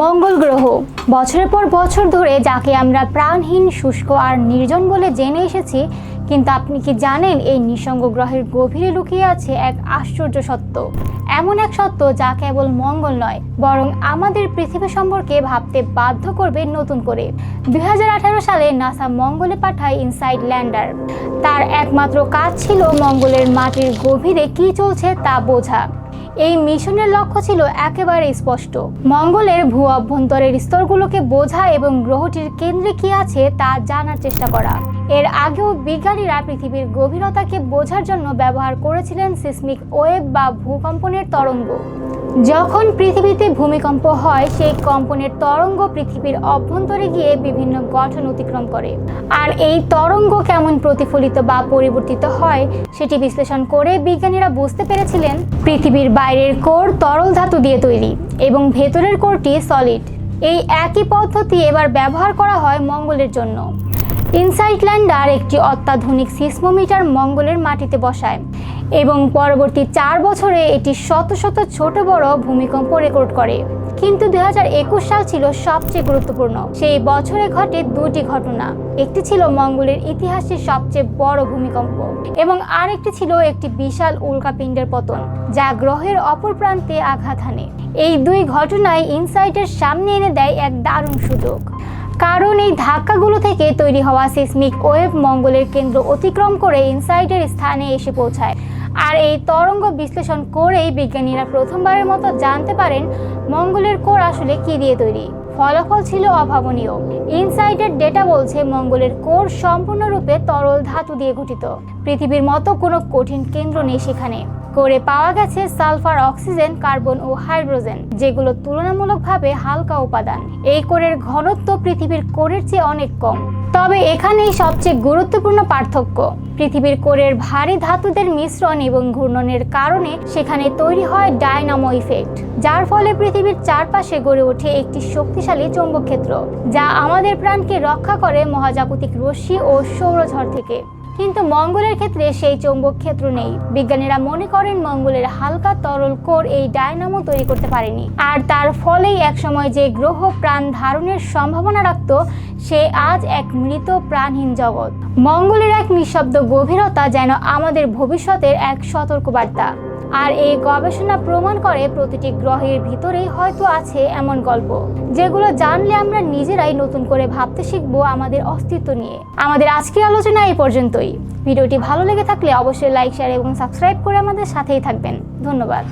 মঙ্গল গ্রহ। বছরের পর বছর ধরে যাকে আমরা প্রাণহীন, শুষ্ক আর নির্জন বলে জেনে এসেছি, কিন্তু আপনি কি জানেন এই নিঃসঙ্গ গ্রহের গভীরে লুকিয়ে আছে এক আশ্চর্য সত্য? এমন এক সত্য যা কেবল মঙ্গল নয়, বরং আমাদের পৃথিবী সম্পর্কে ভাবতে বাধ্য করবে নতুন করে। দু হাজার আঠারো সালে নাসা মঙ্গলে পাঠায় ইনসাইড ল্যান্ডার। তার একমাত্র কাজ ছিল মঙ্গলের মাটির গভীরে কি চলছে তা বোঝা। এই মিশনের লক্ষ্য ছিল একেবারে স্পষ্ট। মঙ্গলের ভূ অভ্যন্তরের স্তরগুলোকে বোঝা এবং গ্রহটির কেন্দ্রে কি আছে তা জানার চেষ্টা করা। এর আগেও বিজ্ঞানীরা পৃথিবীর গভীরতাকে বোঝার জন্য ব্যবহার করেছিলেন সিসমিক ওয়েব বা ভূকম্পনের তরঙ্গ। যখন পৃথিবীতে ভূমিকম্প হয়, সেই কম্পনের তরঙ্গ পৃথিবীর অভ্যন্তরে গিয়ে বিভিন্ন গঠন অতিক্রম করে। আর এই তরঙ্গ কেমন প্রতিফলিত বা পরিবর্তিত হয়, সেটি বিশ্লেষণ করে বিজ্ঞানীরা বুঝতে পেরেছিলেন, পৃথিবীর বাইরের কোর তরল ধাতু দিয়ে তৈরি এবং ভেতরের কোরটি সলিড এই একই পদ্ধতি এবার ব্যবহার করা হয় মঙ্গলের জন্য। ইনসাইট ল্যান্ডার একটি অত্যাধুনিক সিসমোমিটার মঙ্গলের মাটিতে বসায় এবং পরবর্তী চার বছরে এটি শত শত ছোট বড় ভূমিকম্প রেকর্ড করে। কিন্তু দু হাজার একুশ সাল ছিল সবচেয়ে গুরুত্বপূর্ণ। সেই বছরে ঘটে দুটি ঘটনা। একটি ছিল মঙ্গলের ইতিহাসের সবচেয়ে বড় ভূমিকম্প এবং আরেকটি ছিল একটি বিশাল উল্কাপিণ্ডের পতন, যা গ্রহের অপর প্রান্তে আঘাত হানে। এই দুই ঘটনায় ইনসাইটের সামনে এনে দেয় এক দারুণ সুযোগ। কারণ এই ধাক্কাগুলো থেকে তৈরি হওয়া সিসমিক ওয়েভ মঙ্গলের কেন্দ্র অতিক্রম করে ইনসাইটের স্থানে এসে পৌঁছায়। আর এই তরঙ্গ বিশ্লেষণ করেই বিজ্ঞানীরা প্রথমবারের মতো জানতে পারেন মঙ্গলের কোর আসলে কি দিয়ে তৈরি। ফলাফল ছিল অভাবনীয়। ইনসাইটের ডেটা বলছে মঙ্গলের কোর সম্পূর্ণরূপে তরল ধাতু দিয়ে গঠিত। পৃথিবীর মতো কোনো কঠিন কেন্দ্র নেই সেখানে। করে পাওয়া গেছে সালফার অক্সিজেন, কার্বন ও হাইড্রোজেন, যেগুলো তুলনামূলকভাবে হালকা উপাদান। এই কোরের ঘনত্ব পৃথিবীর কোরের চেয়ে অনেক কম। তবে এখানেই সবচেয়ে গুরুত্বপূর্ণ পার্থক্য। পৃথিবীর কোরের ভারী ধাতুদের মিশ্রণ এবং ঘূর্ণনের কারণে সেখানে তৈরি হয় ডায়নামো ইফেক্ট, যার ফলে পৃথিবীর চারপাশে গড়ে ওঠে একটি শক্তিশালী চৌম্বক ক্ষেত্র যা আমাদের প্রাণকে রক্ষা করে মহাজাগতিক রশ্মি ও সৌরঝড় থেকে। কিন্তু মঙ্গলের ক্ষেত্রে সেই চৌম্বক ক্ষেত্র নেই। বিজ্ঞানীরা মনে করেন মঙ্গলের হালকা তরল কোর এই ডায়নামো তৈরি করতে পারেনি। আর তার ফলেই একসময় যে গ্রহ প্রাণ ধারণের সম্ভাবনা রাখত, সে আজ এক মৃত প্রাণহীন জগৎ। মঙ্গলের এক নিঃশব্দ গভীরতা যেন আমাদের ভবিষ্যতের এক সতর্কবার্তা। আর এই গবেষণা প্রমাণ করে প্রতিটি গ্রহের ভিতরেই হয়তো আছে এমন গল্প, যেগুলো জানলে আমরা নিজেরাই নতুন করে ভাবতে শিখব আমাদের অস্তিত্ব নিয়ে। আমাদের আজকের আলোচনা এই পর্যন্তই। ভিডিওটি ভালো লেগে থাকলে অবশ্যই লাইক, শেয়ার এবং সাবস্ক্রাইব করে আমাদের সাথেই থাকবেন। ধন্যবাদ।